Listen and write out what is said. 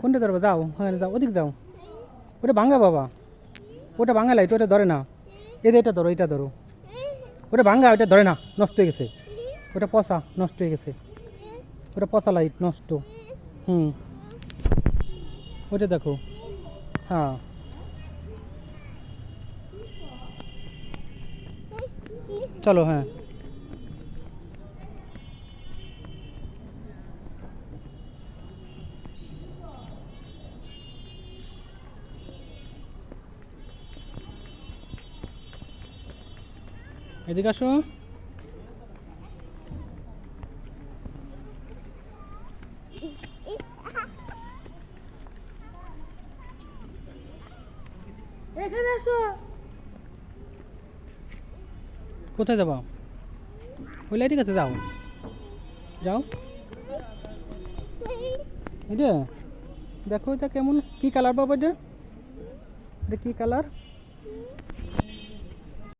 কোনটা ধরবো? যাও হ্যাঁ যাও, ওদিক যাও। ওটা ভাঙা বাবা। ওটা ভাঙা লাইট ওটা ধরে না। এই যে এটা ধরো এটা ধরো। ওটা ভাঙা, ওটা ধরে না, নষ্ট হয়ে গেছে। ওটা পচা, নষ্ট হয়ে গেছে। ওটা পচা লাইট নষ্ট। হুম। ওটা দেখো। হ্যাঁ। চলো হ্যাঁ। এদিকে আসো। এখানে আসো। কোথায় যাবা? ওই লাইটের কাছে যাও। যাও। এটা দেখো এটা কেমন কি কালার বাবা এটা? এটা কি কালার